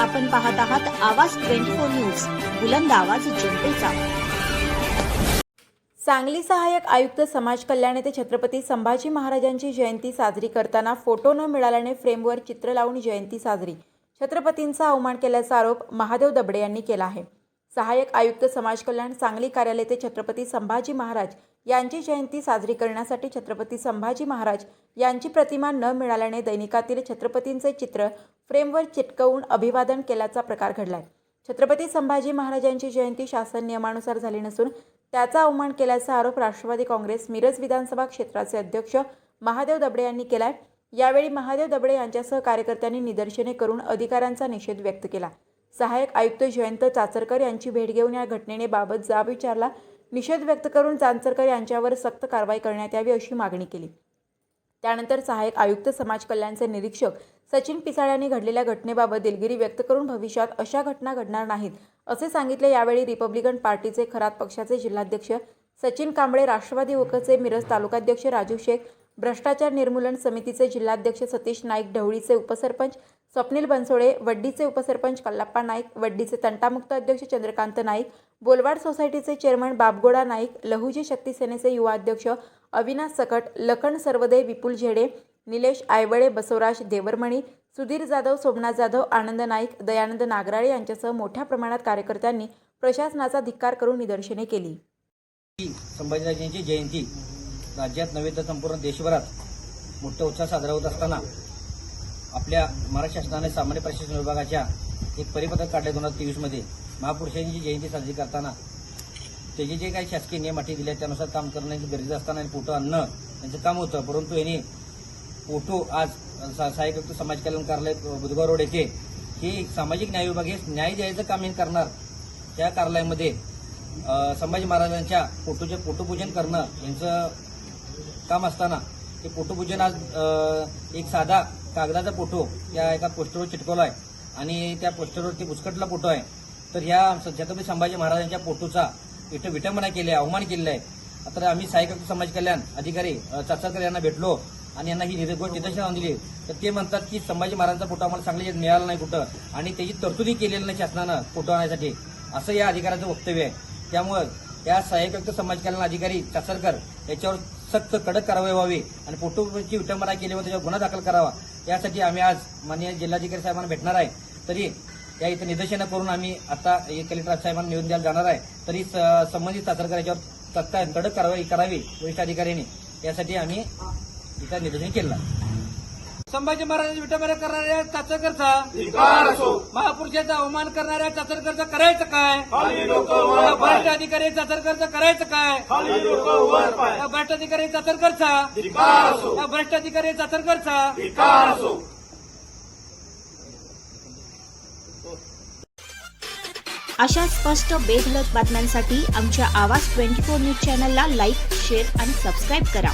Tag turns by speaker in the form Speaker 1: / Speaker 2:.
Speaker 1: आपण पाहत आहात आवाज ट्वेंटी फोर न्यूज बुलंद आवाज जनतेचा.
Speaker 2: सांगली सहाय्यक आयुक्त समाज कल्याण येथे छत्रपती संभाजी महाराजांची जयंती साजरी करताना फोटो न मिळाल्याने फ्रेमवर चित्र लावून जयंती साजरी. छत्रपतींचा अवमान केल्याचा आरोप महादेव दबडे यांनी केला आहे. सहाय्यक आयुक्त समाज कल्याण सांगली कार्यालय ते छत्रपती संभाजी महाराज यांची जयंती साजरी करण्यासाठी छत्रपती संभाजी महाराज यांची प्रतिमा न मिळाल्याने दैनिकातील छत्रपतींचे चित्र फ्रेमवर चिटकवून अभिवादन केल्याचा प्रकार घडलाय. छत्रपती संभाजी महाराजांची जयंती शासन नियमानुसार झाली नसून त्याचा अवमान केल्याचा आरोप राष्ट्रवादी काँग्रेस मिरज विधानसभा क्षेत्राचे अध्यक्ष महादेव दबडे यांनी केलाय. यावेळी महादेव दबडे यांच्यासह कार्यकर्त्यांनी निदर्शने करून अधिकाऱ्यांचा निषेध व्यक्त केला. सहाय्यक आयुक्त जयंत चाचरकर यांची भेट घेऊन या घटनेने बाबत जाब विचारला. निषेध व्यक्त करून चांचरकर यांच्यावर सक्त कारवाई करण्यात यावी अशी मागणी केली. त्यानंतर सहाय्यक आयुक्त समाज कल्याणचे निरीक्षक सचिन पिसाळ यांनी घडलेल्या घटनेबाबत दिलगिरी व्यक्त करून भविष्यात अशा घटना घडणार नाहीत असे सांगितले. यावेळी रिपब्लिकन पार्टीचे खरात पक्षाचे जिल्हाध्यक्ष सचिन कांबळे राष्ट्रवादी युवकचे मिरज तालुकाध्यक्ष राजू शेख भ्रष्टाचार निर्मूलन समितीचे जिल्हाध्यक्ष सतीश नाईक ढवळीचे उपसरपंच स्वप्नील बनसोळे वड्डीचे उपसरपंच कल्लाप्पा नाईक वड्डीचे तंटामुक्त अध्यक्ष चंद्रकांत नाईक बोलवाड सोसायटीचे चेअरमन बाबगोडा नाईक लहुजी शक्ती सेनेचे युवा अध्यक्ष अविनाश सकट लखन सर्वदे विपुल झेडे निलेश आयवळे बसवराज देवरमणी सुधीर जाधव सोमनाथ जाधव आनंद नाईक दयानंद नागराळे यांच्यासह मोठ्या प्रमाणात कार्यकर्त्यांनी प्रशासनाचा धिक्कार करून निदर्शने केली.
Speaker 3: संभाजीराजांची जयंती राज्यात नव्हे तर संपूर्ण देशभरात मोठ्या उत्साह साजरा होत असताना आपल्या महाराष्ट्र शासनाने सामान्य प्रशासन विभागाच्या एक परिपत्रक काढले दोन हजार तेवीसमध्ये महापुरुषांची जयंती साजरी करताना त्याचे जे काही शासकीय नियम अटी दिले त्यानुसार काम करण्याची गरज असताना आणि फोटो आणणं यांचं काम होतं. परंतु यांनी फोटो आज सा- सहाय्यक समाज कल्याण कार्यालय बुधगाव रोड येथे हे सामाजिक न्याय विभाग हे न्याय द्यायचं काम हे करणार. त्या कार्यालयामध्ये संभाजी महाराजांच्या फोटोचे फोटोपूजन करणं यांचं काम असताना ते पोटोपूजन आज एक साधा कागदाचा फोटो या एका पोस्टरवर चिटकवला आहे. आणि त्या पोस्टरवरती भुसकटला फोटो आहे. तर ह्या छत्रपती संभाजी महाराजांच्या फोटोचा इथं विटंबना केली आहे अवमान केलेला आहे. तर आम्ही सहाय्यक समाज कल्याण अधिकारी अ, चाचरकर यांना भेटलो आणि यांना ही निर- गोष्ट निदर्शन आणून दिली. तर ते म्हणतात की संभाजी महाराजांचा फोटो आम्हाला चांगले मिळाला नाही कुठं. आणि त्याची तरतुदी केलेली नाही शासनानं फोटो आणण्यासाठी असं या अधिकाऱ्याचं वक्तव्य आहे. त्यामुळं या सहाय्यक समाज कल्याण अधिकारी चासरकर याच्यावर सक्त कडक कारवाई व्हावी आणि फोटोची विटंबना केली व त्याच्यावर गुन्हा दाखल करावा. यासाठी आम्ही आज माननीय जिल्हाधिकारी साहेबांना भेटणार आहे. तरी या इथं निदर्शनं करून आम्ही आता कलेक्टर साहेबांना निवेदन द्यायला जाणार आहे. तरी स- संबंधित चाचरकर याच्यावर तत्काळ कडक कारवाई करावी वरिष्ठ अधिकाऱ्यांनी. यासाठी आम्ही इथं निदर्शन केलं. आहे. संभाजी महाराजांची विटंबना करणाऱ्या चाचरकरचा महापुरुषाचा अवमान करणाऱ्या चाचरकरचा करायचं काय? भ्रष्ट अधिकारी चाचरकरचा करायचं काय? या भ्रष्ट अधिकारी चाचरकरचा या भ्रष्ट अधिकारी चाचरकरचा
Speaker 1: अशा स्पष्ट बेधलक बातम्यांसाठी आमच्या आवाज ट्वेंटी फोर न्यूज चॅनलला लाईक शेअर आणि सबस्क्राईब करा.